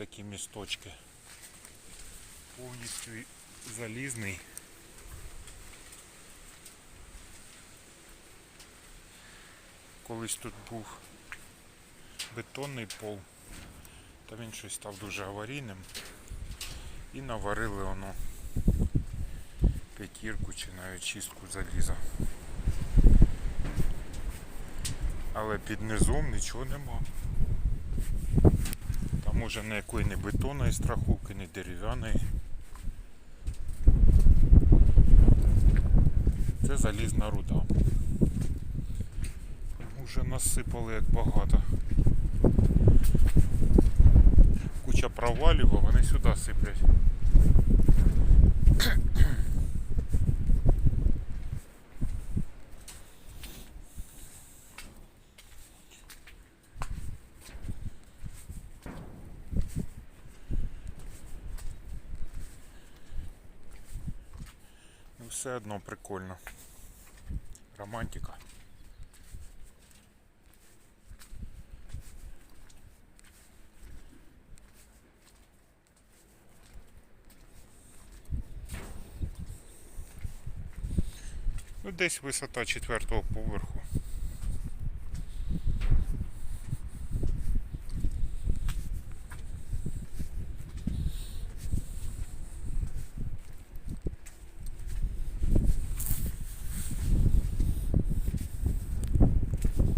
такі місточки. Повністю залізний. Колись тут був бетонний пол, та він щось став дуже аварійним. І наварили воно п'ятірку чи навіть чистку заліза. Але під низом нічого нема. Уже ніякої не бетонної страховки, не дерев'яної. Це залізна руда. Уже насипали як багато. Куча провалів, а вони сюди сиплять. Ну, все одно прикольно. Романтика. Ну, десь висота четвертого поверху.